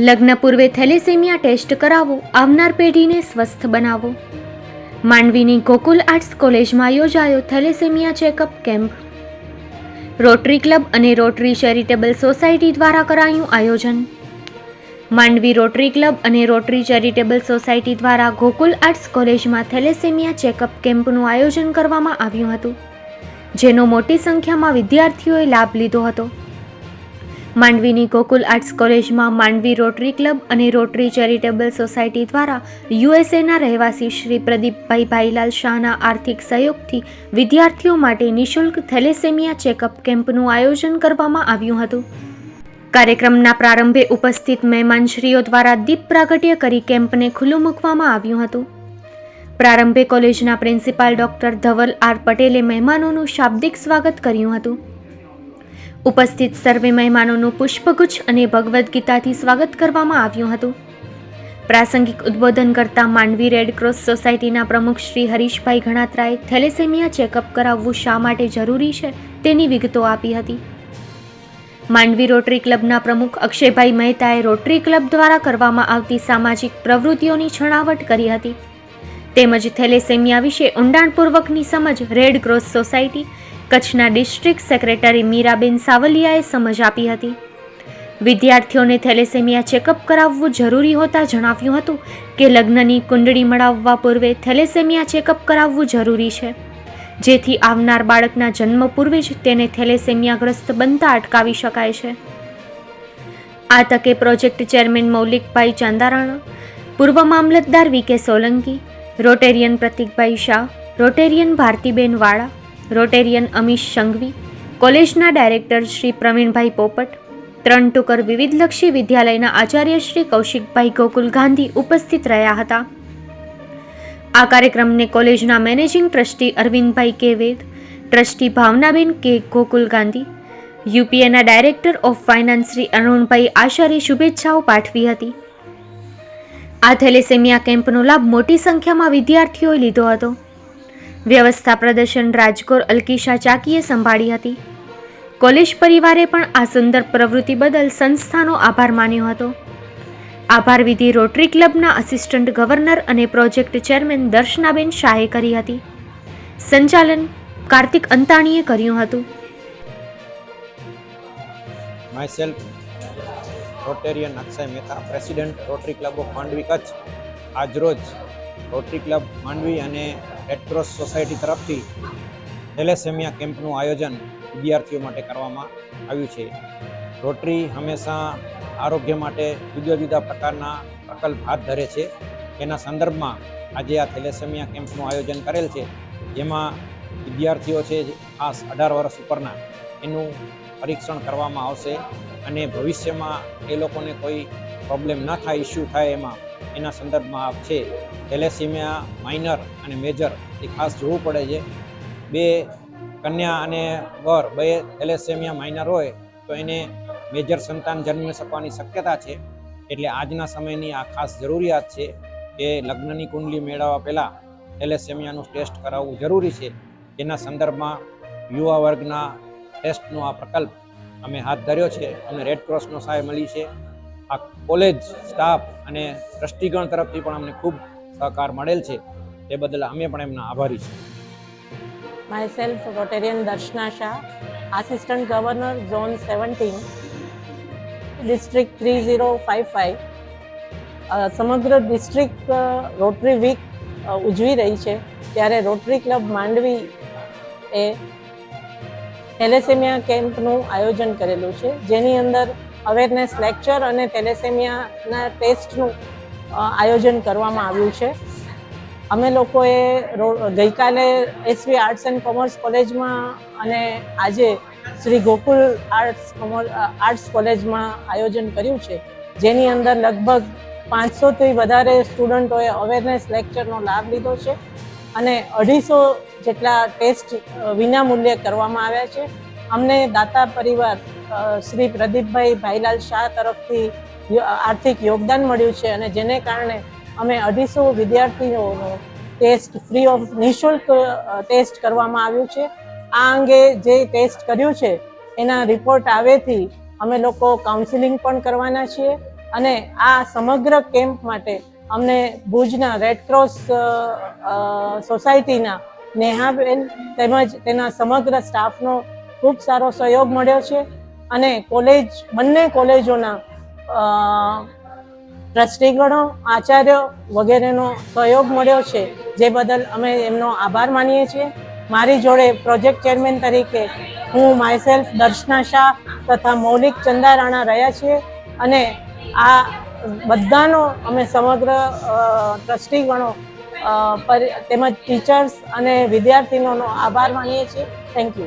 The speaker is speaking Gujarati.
લગ્ન પૂર્વે થેલેસેમિયા ટેસ્ટ કરાવો. આવનાર પેઢીને સ્વસ્થ બનાવો. માંડવીની ગોકુલ આર્ટ્સ કોલેજમાં યોજાયો thalassemia checkup camp. Rotary club અને રોટરી ચેરિટેબલ સોસાયટી દ્વારા કરાયું આયોજન. માંડવી રોટરી ક્લબ અને રોટરી ચેરિટેબલ સોસાયટી દ્વારા ગોકુલ આર્ટ્સ કોલેજમાં થેલેસેમિયા ચેકઅપ કેમ્પનું આયોજન કરવામાં આવ્યું હતું, જેનો મોટી સંખ્યામાં વિદ્યાર્થીઓએ લાભ લીધો હતો. માંડવીની ગોકુલ આર્ટ્સ કોલેજમાં માંડવી રોટરી ક્લબ અને રોટરી ચેરિટેબલ સોસાયટી દ્વારા યુએસએના રહેવાસી શ્રી પ્રદીપભાઈ ભાઈલાલ શાહના આર્થિક સહયોગથી વિદ્યાર્થીઓ માટે નિઃશુલ્ક થેલેસેમિયા ચેકઅપ કેમ્પનું આયોજન કરવામાં આવ્યું હતું. કાર્યક્રમના પ્રારંભે ઉપસ્થિત મહેમાનશ્રીઓ દ્વારા દીપ પ્રાગટ્ય કરી કેમ્પને ખુલ્લું મૂકવામાં આવ્યું હતું. પ્રારંભે કોલેજના પ્રિન્સિપાલ ડોક્ટર ધવલ આર પટેલે મહેમાનોનું શાબ્દિક સ્વાગત કર્યું હતું. ઉપસ્થિત સર્વે મહેમાનોનું પુષ્પગુચ્છ અને ભગવદ્ ગીતાથી સ્વાગત કરવામાં આવ્યું હતું. પ્રાસંગિક ઉદ્બોધન કરતા માંડવી રેડક્રોસ સોસાયટીના પ્રમુખ શ્રી હરીશભાઈ ગણાત્રાએ થેલેસેમિયા ચેકઅપ કરાવવું શા માટે જરૂરી છે તેની વિગતો આપી હતી. માંડવી રોટરી ક્લબના પ્રમુખ અક્ષયભાઈ મહેતાએ રોટરી ક્લબ દ્વારા કરવામાં આવતી સામાજિક પ્રવૃત્તિઓની છણાવટ કરી હતી. તેમજ થેલેસેમિયા વિશે ઊંડાણપૂર્વકની સમજ રેડ ક્રોસ સોસાયટી કચ્છના ડિસ્ટ્રિક્ટ સેક્રેટરી મીરાબેન સાવલિયાએ સમજ આપી હતી. વિદ્યાર્થીઓને થેલેસેમિયા ચેકઅપ કરાવવું જરૂરી હોતા જણાવ્યું હતું કે લગ્નની કુંડળી મળાવવા પૂર્વે થેલેસેમિયા ચેકઅપ કરાવવું જરૂરી છે. જેથી આવનાર બાળકના જન્મ પૂર્વે જ તેને થેલેસેમિયાગ્રસ્ત બનતા અટકાવી શકાય છે. આ તકે પ્રોજેક્ટ ચેરમેન મૌલિકભાઈ ચાંદારાણા, પૂર્વ મામલતદાર V K Solanki, rotarian Pratikbhai Shah, rotarian Bharatiben Vala rotarian Amish Sanghvi, કોલેજના ડાયરેક્ટર શ્રી પ્રવીણભાઈ પોપટ, ત્રણ ટુકર વિવિધલક્ષી વિદ્યાલયના આચાર્ય શ્રી કૌશિકભાઈ ગોકુલ ગાંધી ઉપસ્થિત રહ્યા હતા. આ કાર્યક્રમને કોલેજના મેનેજિંગ ટ્રસ્ટી અરવિંદભાઈ કે વેદ ટ્રસ્ટી ભાવનાબેન કે Gokul Gandhi, યુપીએના director of finance Shri Arunbhai આશારે શુભેચ્છાઓ પાઠવી હતી. આ થેલેસેમિયા કેમ્પનો લાભ મોટી સંખ્યામાં વિદ્યાર્થીઓએ લીધો હતો. વ્યવસ્થા પ્રદર્શન રાજકોર અલકીશા ચાકીએ સંભાળી હતી. કોલેજ પરિવારે પણ આ સુંદર પ્રવૃત્તિ બદલ સંસ્થાનો આભાર માન્યો હતો. આભાર વિધિ રોટરી ક્લબના આસિસ્ટન્ટ ગવર્નર અને પ્રોજેક્ટ ચેરમેન દર્શનાબેન શાહે કરી હતી. સંચાલન કાર્તિક અંતાણીએ કર્યું હતું. Myself Rotarian Akshay Mehta president Rotary Club of Mandvi Kutch આજરોજ રોટરી ક્લબ માંડવી અને રેડક્રોસ સોસાયટી તરફથી થેલેસેમિયા કેમ્પનું આયોજન વિદ્યાર્થીઓ માટે કરવામાં આવ્યું છે. રોટરી હંમેશા આરોગ્ય માટે જુદા જુદા પ્રકારના પ્રકલ્પ હાથ ધરે છે. તેના સંદર્ભમાં આજે આ થેલેસેમિયા કેમ્પનું આયોજન કરેલ છે. જેમાં વિદ્યાર્થીઓ છે ખાસ અઢાર વર્ષ ઉપરના એનું પરીક્ષણ કરવામાં આવશે અને ભવિષ્યમાં એ લોકોને કોઈ પ્રોબ્લેમ ન થાય ઇસ્યુ થાય એમાં એના સંદર્ભમાં આ છે. થેલેસીમિયા માઇનર અને મેજર એ ખાસ જોવું પડે છે. બે કન્યા અને વર, બે થેલેસેમિયા માઇનર હોય તો એને મેજર સંતાન જન્મી શકવાની શક્યતા છે. એટલે આજના સમયની આ ખાસ જરૂરિયાત છે કે લગ્નની કુંડલી મેળવવા પહેલાં થેલેસેમિયાનું ટેસ્ટ કરાવવું જરૂરી છે. જેના સંદર્ભમાં યુવા વર્ગના ટેસ્ટનો આ પ્રકલ્પ અમે હાથ ધર્યો છે. અમને રેડ ક્રોસનો સહાય મળી છે. આ કોલેજ સ્ટાફ અને ટ્રસ્ટીગણ તરફથી પણ અમને ખૂબ સહકાર મળેલ છે. તે બદલ અમે પણ એમના આભારી છીએ. Myself Rotarian Darshna Shah, Assistant Governor Zone 17, District 3055. અ, સમગ્ર ડિસ્ટ્રિક્ટ રોટરી વીક ઉજવી રહી છે. ત્યારે રોટરી ક્લબ માંડવી એ થેલેસેમિયા કેમ્પનું આયોજન કરેલું છે. જેની અંદર અવેરનેસ લેક્ચર અને થેલેસેમિયાના ટેસ્ટનું આયોજન કરવામાં આવ્યું છે. અમે લોકોએ ગઈકાલે એસવી આર્ટ્સ એન્ડ કોમર્સ કોલેજમાં અને આજે Shri Gokul arts commerce arts કોલેજમાં આયોજન કર્યું છે. જેની અંદર લગભગ પાંચસોથી વધારે સ્ટુડન્ટોએ અવેરનેસ લેક્ચરનો લાભ લીધો છે અને અઢીસો જેટલા ટેસ્ટ વિના વિનામૂલ્યે કરવામાં આવ્યા છે. અમને દાતા પરિવાર શ્રી પ્રદીપભાઈ ભાઈલાલ શાહ તરફથી આર્થિક યોગદાન મળ્યું છે અને જેને કારણે અમે અઢીસો વિદ્યાર્થીઓનો ટેસ્ટ ફ્રી ઓફ નિઃશુલ્ક ટેસ્ટ કરવામાં આવ્યું છે. આ અંગે જે ટેસ્ટ કર્યું છે, એના રિપોર્ટ આવેથી અમે લોકો કાઉન્સિલિંગ પણ કરવાના છીએ અને આ સમગ્ર કેમ્પ માટે અમને ભુજના રેડક્રોસ સોસાયટીના નેહાબેન તેમજ તેના સમગ્ર સ્ટાફનો ખૂબ સારો સહયોગ મળ્યો છે. અને કોલેજ, બંને કોલેજોના ટ્રસ્ટીગણો, આચાર્યો વગેરેનો સહયોગ મળ્યો છે, જે બદલ અમે એમનો આભાર માનીએ છીએ. મારી જોડે પ્રોજેક્ટ ચેરમેન તરીકે હું માયસેલ્ફ દર્શના શાહ તથા મૌલિક ચંદા રાણા રહ્યા છીએ અને આ બધાનો અમે સમગ્ર ટ્રસ્ટીગણો પર- તેમજ ટીચર્સ અને વિદ્યાર્થીનોનો આભાર માનીએ છીએ. Thank you